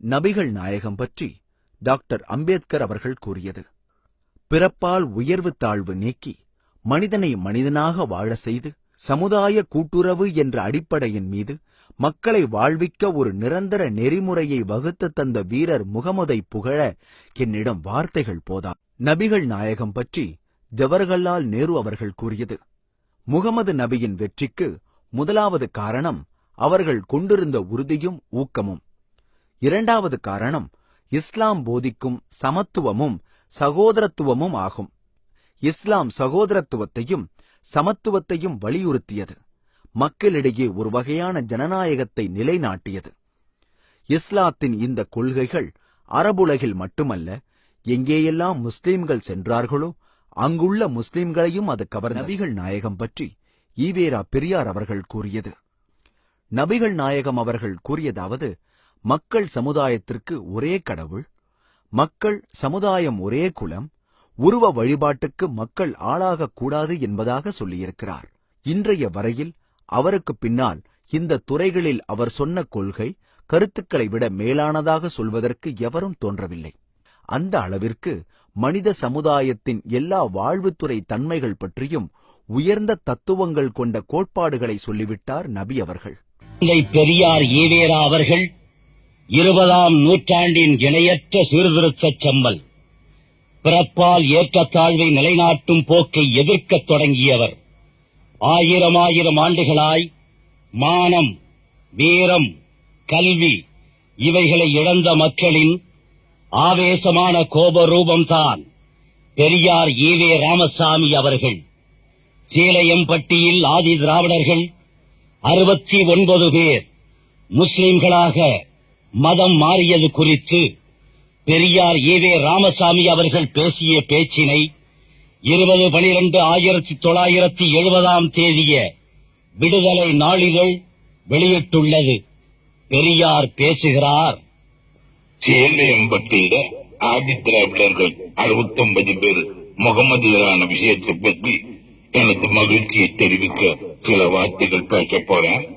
நபிகள் நாயகம் பற்றி டாக்டர் அம்பேத்கர் அவர்கள் கூறியது. பிறப்பால் உயர்வு தாழ்வு நீக்கி மனிதனை மனிதனாக வாழ செய்து சமுதாய கூட்டுறவு என்ற அடிப்படையின் மீது மக்களை வாழ்விக்க ஒரு நிரந்தர நெறிமுறையை வகுத்து தந்த வீரர் முகமதை புகழ என்னிடம் வார்த்தைகள் போதா நபிகள் நாயகம் பற்றி ஜவஹர்லால் நேரு அவர்கள் கூறியது முகமது நபியின் வெற்றிக்கு முதலாவது காரணம் அவர்கள் கொண்டிருந்த உறுதியும் ஊக்கமும். இரண்டாவது காரணம் இஸ்லாம் போதிக்கும் சமத்துவமும் சகோதரத்துவமும் ஆகும். இஸ்லாம் சகோதரத்துவத்தையும் சமத்துவத்தையும் வலியுறுத்தியது. மக்களிடையே ஒரு வகையான ஜனநாயகத்தை நிலைநாட்டியது. இஸ்லாத்தின் இந்த கொள்கைகள் அரபுலகில் மட்டுமல்ல எங்கேயெல்லாம் முஸ்லிம்கள் சென்றார்களோ அங்குள்ள முஸ்லிம்களையும் அது கவர் நபிகள் நாயகம் பற்றி ஈவேரா பெரியார் அவர்கள் கூறியது. நபிகள் நாயகம் அவர்கள் கூறியதாவது மக்கள் சமுதாயத்திற்கு ஒரே கடவுள் மக்கள் சமுதாயம் ஒரே குலம் உருவ வழிபாட்டுக்கு மக்கள் ஆளாகக் கூடாது என்பதாக சொல்லியிருக்கிறார். இன்றைய வரையில் அவருக்கு பின்னால் இந்த துறைகளில் அவர் சொன்ன கொள்கை கருத்துக்களை விட மேலானதாக சொல்வதற்கு எவரும் தோன்றவில்லை. அந்த அளவிற்கு மனித சமுதாயத்தின் எல்லா வாழ்வுத்துறை தன்மைகள் பற்றியும் உயர்ந்த தத்துவங்கள் கொண்ட கோட்பாடுகளை சொல்லிவிட்டார் நபி அவர்கள். பெரியார் ஈவேரா அவர்கள் இருபதாம் நூற்றாண்டின் இணையற்ற சீர்திருத்தச் செம்மல் பிறப்பால் ஏற்றத்தாழ்வை நிலைநாட்டும் போக்கை எதிர்க்கத் தொடங்கியவர். ஆயிரம் ஆயிரம் ஆண்டுகளாய் மானம் வீரம் கல்வி இவைகளை இழந்த மக்களின் ஆவேசமான கோப ரூபம்தான் பெரியார் ஈவே ராமசாமி அவர்கள். சீலையம்பட்டியில் ஆதி திராவிடர்கள் அறுபத்தி ஒன்பது பேர் முஸ்லிம்களாக மதம் மாறியது குறித்து பெரியார் ஈவே ராமசாமி அவர்கள் பேசிய பேச்சினை இருபது பனிரெண்டு ஆயிரத்தி தொள்ளாயிரத்தி எழுபதாம் தேதிய விடுதலை நாளிதழ் வெளியிட்டுள்ளது. பெரியார் பேசுகிறார். சேலையம்பட்டியில ஆதி அறுபத்தி ஒன்பது பேர் முகமதியரான விஷயத்தை பற்றி எனது மகிழ்ச்சியை தெரிவிக்க சில வார்த்தைகள் பேச போறேன்.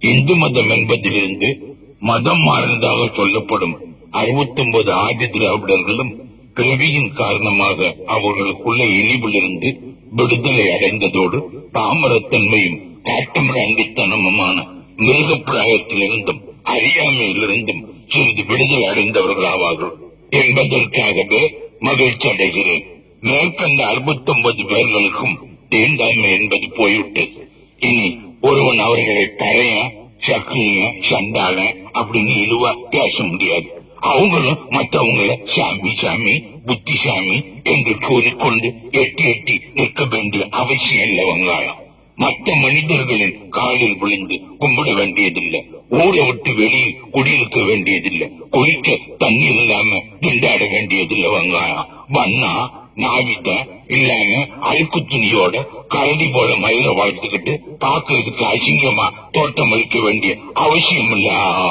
இந்து மதம் என்பதிலிருந்து மதம் மாறினதாக சொல்லப்படும். அறுபத்தி ஒன்பது ஆதி திராவிடர்களும் பிறவியின் காரணமாக அவர்களுக்குள்ள இழிவிலிருந்து விடுதலை அடைந்ததோடு பாமரத்தன்மையும் காட்டுமிராண்டித்தனமுமான மிருகப்பிராயத்திலிருந்தும் அறியாமையிலிருந்தும் சிறிது விடுதலை அடைந்தவர்களாவார்கள். என்பதற்காகவே மகிழ்ச்சி அடைகிறேன். மேற்கண்ட அறுபத்தி ஒன்பது பேர்களுக்கும் தீண்டாமை என்பது போய்விட்டது. இனி ஒருவன் அவர்களை தரையன் சக்கிலியன் சண்டாளன் அப்படின்னு இழுவா பேச முடியாது. அவங்களும் மற்றவங்கள சாமி சாமி புத்திசாமி என்று கூறிக்கொண்டு எட்டி எட்டி நிற்க வேண்டிய அவசியம் இல்லை வங்காளம் மற்ற மனிதர்களின் காலில் விழுந்து கும்பிட வேண்டியதில்லை. ஊரை விட்டு வெளியில் குடியிருக்க வேண்டியதில்லை. குளிக்க தண்ணீர் இல்லாம திண்டாட வேண்டியதில்லை வங்காளம். வண்ணா நாவிட்ட இல்லாம அழுக்கு துணியோட கரடி போல மயில வளர்த்துக்கிட்டு பாக்குறதுக்கு அசிங்கமா தோட்டம் அளிக்க வேண்டிய அவசியம் இல்ல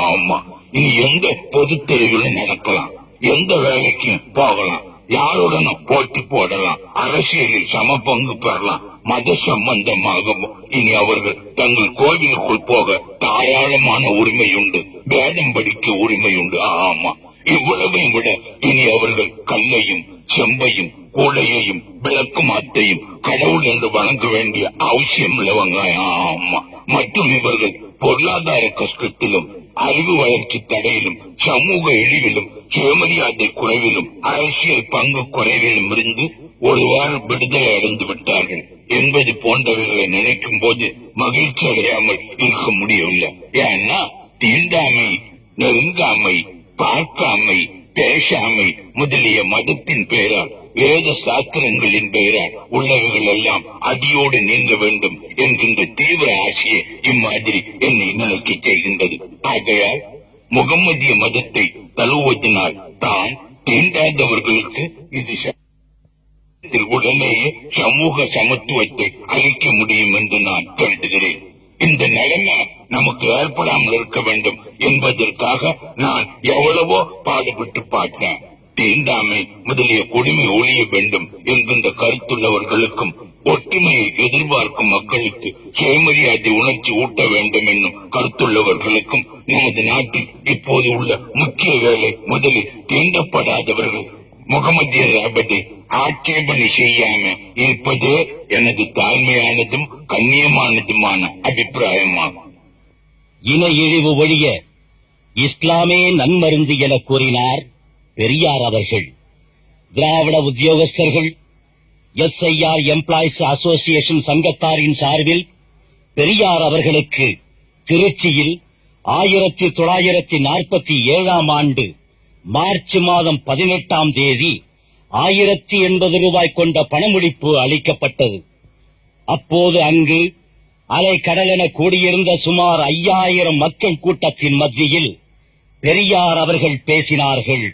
ஆமா. இனி எந்த பொது தெருவிலும் நடக்கலாம். எந்த வேலைக்கும் போகலாம். யாருடனும் போட்டி போடலாம். அரசியலில் சம பங்கு பெறலாம். மத சம்பந்தமாகவும் இனி அவர்கள் தங்கள் கோவிலுக்குள் போக தாராளமான உரிமை உண்டு வேதம் படிக்க உரிமை உண்டு ஆமா. இவ்வளவையும் விட இனி அவர்கள் கல்லையும் செம்பையும் கூடையையும் விளக்கு மாத்தையும் கடவுள் என்று வணங்க வேண்டிய அவசியம் இல்லை ஆமா. மற்றும் இவர்கள் பொருளாதார கஷ்டத்திலும் அறிவு வளர்ச்சி தடையிலும் சமூக இழிவிலும் சுயமரியாதை குறைவிலும் அரசியல் பங்கு குறைவிலும் இருந்து ஒருவாறு விடுதலை அடைந்து விட்டார்கள் என்பது போன்றவர்களை நினைக்கும் போது மகிழ்ச்சி அடையாமல் இருக்க முடியவில்லை. ஏன்னா தீண்டாமை நெருங்காமை பார்க்காமை பேசாமை முதலிய மதத்தின் பெயரால் வேத சாஸ்திரங்களின் பெயரால் உள்ளவைகள் எல்லாம் அடியோடு நீங்க வேண்டும் என்கின்ற தீவிர ஆசையை இம்மாதிரி என்னை நினைக்க செய்கின்றது. ஆகையால் முகம்மதிய மதத்தை தழுவதினால் தான் தீண்டாதவர்களுக்கு இது உடனேயே சமூக சமத்துவத்தை அளிக்க முடியும் என்று நான் கருதுகிறேன். இந்த நிலைமை நமக்கு ஏற்படாமல் இருக்க வேண்டும் என்பதற்காக நான் எவ்வளவோ பாடுபட்டு பார்த்தேன். தீண்டாமை முதலிய கொடுமை ஒழிய வேண்டும் என்கின்ற கருத்துள்ளவர்களுக்கும் ஒற்றுமையை எதிர்பார்க்கும் மக்களுக்கு சுயமரியாதை உணர்ச்சி ஊட்ட வேண்டும் என்னும் கருத்துள்ளவர்களுக்கும் நமது நாட்டில் இப்போது உள்ள முக்கிய வேலை முதலில் தீண்டப்படாதவர்கள் முகமதிய ராபத்தை ஆட்சேபனை செய்யாம இருப்பது எனது தாழ்மையானதும் கண்ணியமானதுமான அபிப்பிராயமாகும். இன இழிவு ஒழிய இஸ்லாமே நன்மருந்து என கூறினார் பெரியார் அவர்கள். திராவிட உத்தியோகஸ்தர்கள் எஸ்ஐஆர் எம்ப்ளாயிஸ் அசோசியேஷன் சங்கத்தாரின் சார்பில் பெரியார் அவர்களுக்கு திருச்சியில் ஆயிரத்தி தொள்ளாயிரத்தி நாற்பத்தி ஏழாம் ஆண்டு மார்ச் மாதம் பதினெட்டாம் தேதி ஆயிரத்தி எண்பது ரூபாய் கொண்ட பணமுடிப்பு அளிக்கப்பட்டது. அப்போது அங்கு அலை கடலென கூடியிருந்த சுமார் ஐயாயிரம் மக்கள் கூட்டத்தின் மத்தியில் பெரியார் அவர்கள் பேசினார்கள்.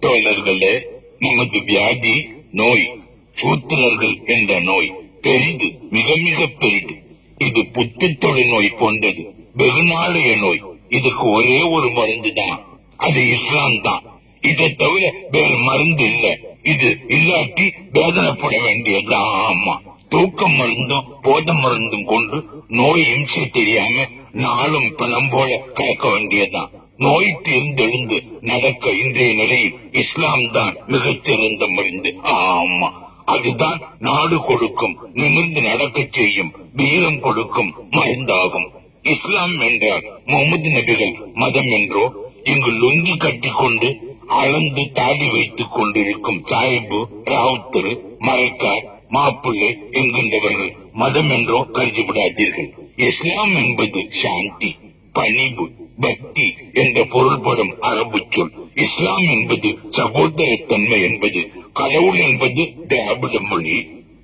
தோழர்களே நமது வியாதி நோய் சூத்திரர்கள் என்ற நோய் பெரிது மிக மிக பெரிது. இது புத்தித்தொழு நோய் போன்றது வெகுநாளைய நோய். இதுக்கு ஒரே ஒரு மருந்து தான் அது இஸ்லாம் தான் இதை தவிர வேற மருந்து இல்ல. இது இல்லாட்டி வேதனைப்பட வேண்டியதுதான் ஆமா. தூக்க மருந்தும் போத மருந்தும் கொண்டு நோய் இம்சை தெரியாம நாளும் பணம் போல கலக்க வேண்டியதுதான். நோய் தீர்ந்தெழுந்து நடக்க இன்றைய நிலையில் இஸ்லாம் தான் மிகச்சிறந்த மருந்து. ஆமா. அதுதான் நாடு கொடுக்கும் நிமிர்ந்து நடக்கச் செய்யும் வீரம் கொடுக்கும் மருந்தாகும். இஸ்லாம் என்றால் முகமது நபிகள் மதம் என்றோ இங்கு லுங்கி கட்டிக்கொண்டு அளந்து தாடி வைத்துக் கொண்டிருக்கும் சாஹிபு ராவுத்தரு மறைக்கார் மாப்பிள்ளை என்கின்றவர்கள் மதம் என்றோ கருதிவிடாதீர்கள் இஸ்லாம் என்பது சாந்தி பணிவு பக்தி என்ற பொருள்படும் அரபு சொல். இஸ்லாம் என்பது சகோதரத்தன்மை என்பது கடவுள் என்பது திராவிட மொழி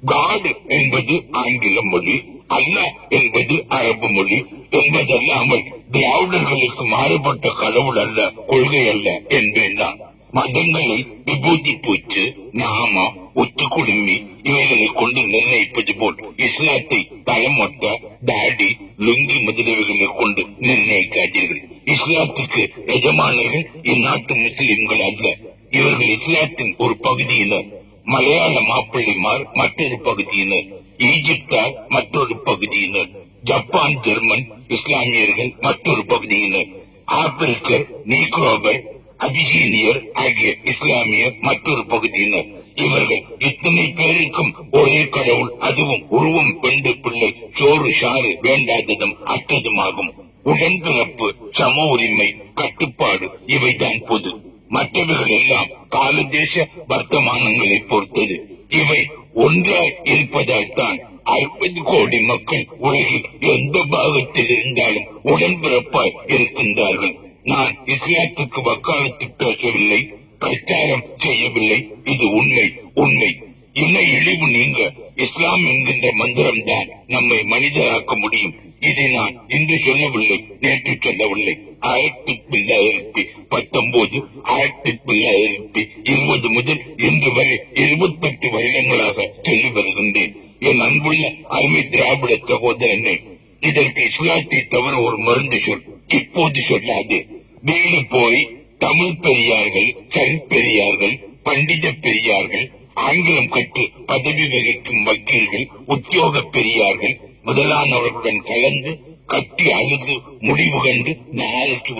காடு என்பது ஆங்கில மொழி. அல்லாஹ் என்பது அரபு மொழி என்பதல்லாமல் திராவிடர்களுக்கு மாறுபட்ட கடவுள் அல்ல கொள்கை அல்ல என்பேன் நான். மதங்களை விபூதி பூச்சு நாம ஒத்து குடுமி இவைகளை கொண்டு நிர்ணயிப்பது போல் இஸ்லாத்தை தலைமொட்ட தாடி லுங்கி முதலியவைகளை கொண்டு நிர்ணயிக்காதீர்கள். இஸ்லாத்துக்கு எஜமானர்கள் இந்நாட்டு முஸ்லிம்கள் அல்ல. இவர்கள் இஸ்லாத்தின் ஒரு பகுதியினர். மலையாள மாப்பிள்ளைமார் மற்றொரு பகுதியினர் ஈஜிப்தார் மற்றொரு பகுதியினர் ஜப்பான் ஜெர்மன் இஸ்லாமியர்கள் மற்றொரு பகுதியினர் ஆப்பிரிக்கர் நீக்ரோபர் அபிசீனியர் ஆகிய இஸ்லாமியர் மற்றொரு பகுதியினர். இவர்கள் இத்தனை பேருக்கும் ஒரே கடவுள் அதுவும் உருவம் பெண்டு பிள்ளை சோறு சாறு வேண்டாததும் அற்றதுமாகும். உடன்பிறப்பு சம உரிமை கட்டுப்பாடு இவைதான் பொது. மற்றவர்கள் எல்லாம் காலதேச வர்த்தமானங்களை பொறுத்தது. இவை ஒன்றாய் இருப்பதால் தான் அறுபது கோடி மக்கள் உலகில் எந்த பாகத்தில் இருந்தாலும் உடன்பிறப்பாய் இருக்கின்றார்கள். நான் இஸ்லாத்துக்கு வக்காலத்து பேசவில்லை பிரச்சாரம் செய்யவில்லை. இது உண்மை உண்மை. இன்ன இழிவு நீங்க இஸ்லாம் என்கின்ற மந்திரம் தான் நம்மை மனிதராக்க முடியும். இதை நான் இன்று சொல்லவில்லை நேற்று சொல்லவில்லை. ஆயிரத்தி தொள்ளாயிரத்தி பத்தொன்பது ஆயிரத்தி தொள்ளாயிரத்தி இருபது முதல் இன்று வரை இருபத்தெட்டு வருடங்களாக சொல்லி வருகின்றேன். என் அன்புள்ள அருமை திராவிட சகோதரனே இதற்கு இஸ்லாத்தை தவிர ஒரு மருந்து சொல் இப்போது சொல்லாது. வீடு போய் தமிழ் பெரியார்கள் சரி பெரியார்கள் பண்டித பெரியார்கள் ஆங்கிலம் கற்று பதவி வகிக்கும் வக்கீல்கள் உத்தியோக பெரியார்கள் முதலானவர்களுடன் கலந்து கட்டி அழுது முடிவு கண்டு நாளைக்கு